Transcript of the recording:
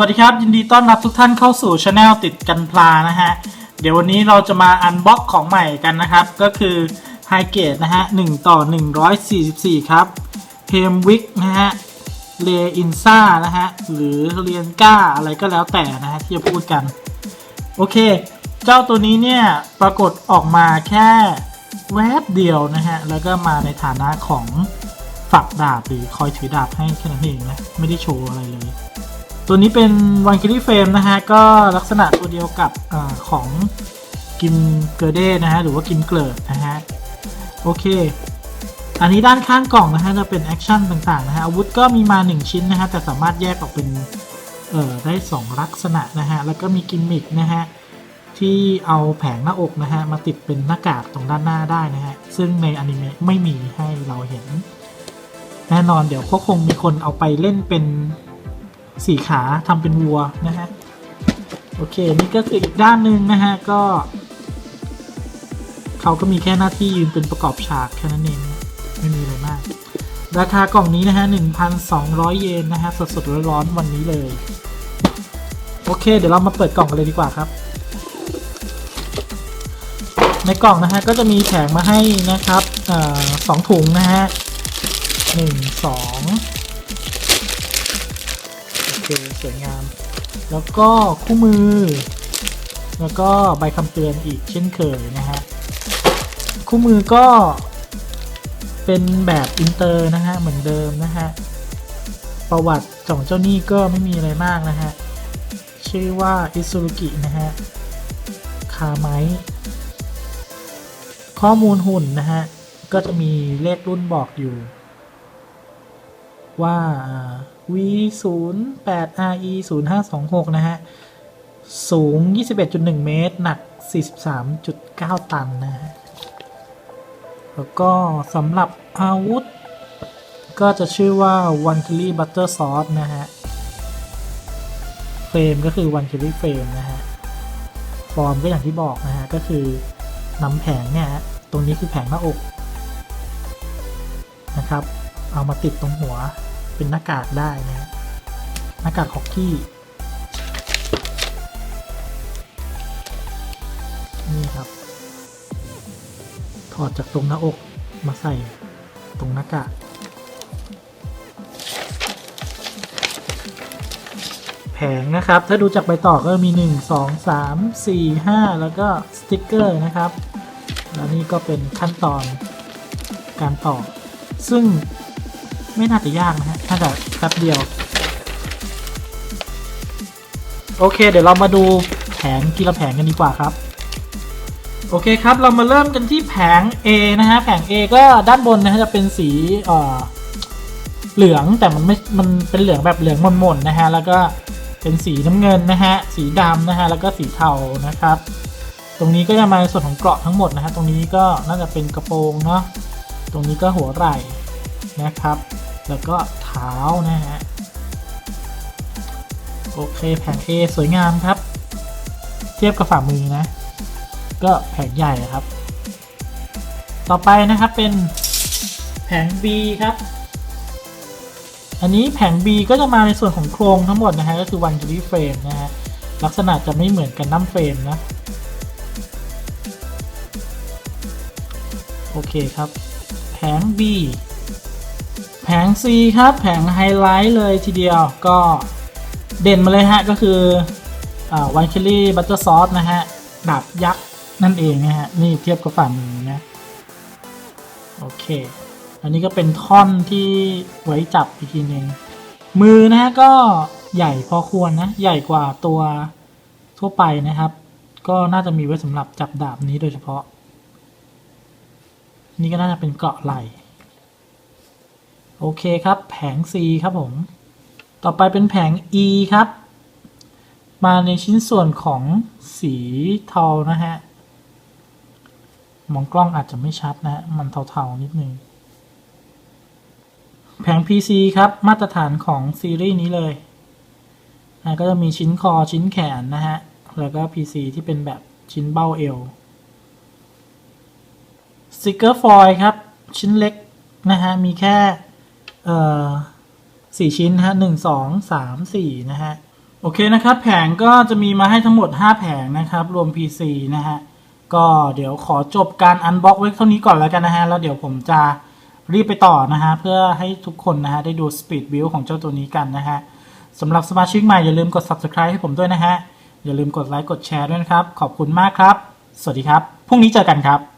สวัสดีครับ ยินดีต้อนรับทุกท่านเข้าสู่ช anel ติดกันพลานะฮะ เดี๋ยววันนี้เราจะมาอันบ็อกของใหม่กันนะครับ ก็คือ h i g a t e นะฮะ1ต่อ 144 ครับเพมวิกนะฮะเลอินซ่านะฮะ หรือเรียนก้าอะไรก็แล้วแต่นะฮะ ที่จะพูดกัน โอเค เจ้าตัวนี้เนี่ย ปรากฏออกมาแค่แวบเดียวนะฮะ แล้วก็มาในฐานะของฝักดาบหรือคอยถือดาบให้แค่นั้นเองนะ ไม่ได้โชว์อะไรเลย ตัวนี้เป็นวันคิรี่เฟรมนะฮะ ก็ลักษณะตัวเดียวกับอของกิมเกอร์เดนะฮะ หรือว่ากิมเกิร์ดนะฮะ โอเค อันนี้ด้านข้างกล่องนะฮะ จะเป็นแอคชั่นต่างๆนะฮะ อาวุธก็มีมา 1 ชิ้นนะฮะ แต่สามารถแยกออกเป็น เอ่อ ได้ 2 ลักษณะนะฮะ แล้วก็มีกิมมิคนะฮะ ที่เอาแผงหน้าอกนะฮะ มาติดเป็นหน้ากากตรงด้านหน้าได้นะฮะ ซึ่งในอนิเมะไม่มีให้เราเห็น แน่นอนเดี๋ยวก็คงมีคนเอาไปเล่นเป็น สี่ขาทำเป็นวัวนะฮะโอเคนี่ก็คืออีกด้านหนึ่งนะฮะก็เขาก็มีแค่หน้าที่ยืนเป็นประกอบฉากแค่นั้นเองไม่มีอะไรมาก ราคากล่องนี้นะฮะ 1,200 เยนนะฮะ สดๆร้อนๆวันนี้เลย โอเค เดี๋ยวเรามาเปิดกล่องกันเลยดีกว่าครับ ในกล่องนะฮะ ก็จะมีแผงมาให้นะครับอสองถุงนะฮะหนึ่งสอง เคสวยงาม แล้วก็คู่มือ แล้วก็ใบคำเตือนอีกเช่นเคยนะฮะคู่มือก็เป็นแบบอินเตอร์นะฮะเหมือนเดิมนะฮะประวัติของเจ้าหนี้ก็ไม่มีอะไรมากนะฮะชื่อว่าอิซุรุกินะฮะคาไมข้อมูลหุ่นนะฮะก็จะมีเลขรุ่นบอกอยู่ว่า V 0 8 RE 0 5 2 6 นะฮะ สูง 21.1 เมตร หนัก 43.9 ตันนะฮะ แล้วก็สำหรับอาวุธ ก็จะชื่อว่า One k i l l y Butter Sauce นะฮะ เฟรมก็คือ One k i l l y Frame นะฮะ ฟอร์มก็อย่างที่บอกนะฮะ ก็คือนำแผงเนี่ยฮะตรงนี้คือแผงหน้าอกนะครับ เอามาติดตรงหัว เป็นหน้ากากได้นะหน้ากากฮอกกี้นี่ครับ ถอดจากตรงหน้าอกมาใส่ตรงหน้ากากแผงนะครับ ถ้าดูจากใบต่อก็มี 1 2 3 4 5 แล้วก็สติกเกอร์นะครับ แล้วนี่ก็เป็นขั้นตอนการต่อ ซึ่ง ไม่น่าจะยากนะฮะน่าจะแป๊บเดียว โอเค เดี๋ยวเรามาดูแผงทีละแผงกันดีกว่าครับ โอเคครับ เรามาเริ่มกันที่แผง A นะฮะ แผง A ก็ด้านบนนะฮะจะเป็นสีเอ่อเหลืองแต่มันไม่ มันเป็นเหลืองแบบเหลืองมนๆนะฮะ แล้วก็เป็นสีน้ำเงินนะฮะ สีดำนะฮะ แล้วก็สีเทานะครับ ตรงนี้ก็จะมาในส่วนของเกราะทั้งหมดนะฮะ ตรงนี้ก็น่าจะเป็นกระโปรงเนาะ ตรงนี้ก็หัวไหล่นะครับ แล้วก็เท้านะฮะ โอเคแผง A สวยงามครับ เทียบกับฝ่ามือนะ ก็แผงใหญ่ครับ ต่อไปนะครับเป็นแผง B ครับ อันนี้แผง B ก็จะมาในส่วนของโครงทั้งหมดนะฮะ ก็คือ one g r i frame นะฮะ ลักษณะจะไม่เหมือนกันน้ำเฟรมนะ โอเคครับ แผง B แผง C ครับ แผงไฮไลท์เลยทีเดียวก็เด่นมาเลยฮะ ก็คือวันคิลี่บัตเตอร์ซอสนะฮะ ดาบยักษ์ นั่นเองนะฮะ นี่เทียบกับฝ่ามือนะ โอเค อันนี้ก็เป็นท่อนที่ไว้จับอีกทีหนึ่งมือนะฮะ ก็ใหญ่พอควรนะ ใหญ่กว่าตัวทั่วไปนะครับ ก็น่าจะมีไว้สำหรับจับดาบนี้โดยเฉพาะ นี่ก็น่าจะเป็นเกราะไหล่ โอเคครับ แผง C ครับผม ต่อไปเป็นแผง E ครับ มาในชิ้นส่วนของสีเทานะฮะ มองกล้องอาจจะไม่ชัดนะฮะ มันเทาๆนิดนึง แผง PC ครับ มาตรฐานของซีรีส์นี้เลยนะก็จะมีชิ้นคอชิ้นแขนนะฮะ แล้วก็ PC ที่เป็นแบบชิ้นเบ้าเอวสติกเกอร์ฟอยล์ครับ ชิ้นเล็กนะฮะ มีแค่ เอ่อสี่ชิ้นนะฮะหนึ่งสองสามสี่นะฮะ โอเคนะครับ แผงก็จะมีมาให้ทั้งหมด 5 แผงนะครับ รวม PC นะฮะ ก็เดี๋ยวขอจบการอันบ็อกไว้เท่านี้ก่อนแล้วกันนะฮะ แล้วเดี๋ยวผมจะรีบไปต่อนะฮะ เพื่อให้ทุกคนนะฮะ ได้ดู Speed Build ของเจ้าตัวนี้กันนะฮะสำหรับสมาชิกใหม่อย่าลืมกด Subscribe ให้ผมด้วยนะฮะ อย่าลืมกดไลค์กดแชร์ด้วยนะครับ ขอบคุณมากครับ สวัสดีครับ พรุ่งนี้เจอกันครับ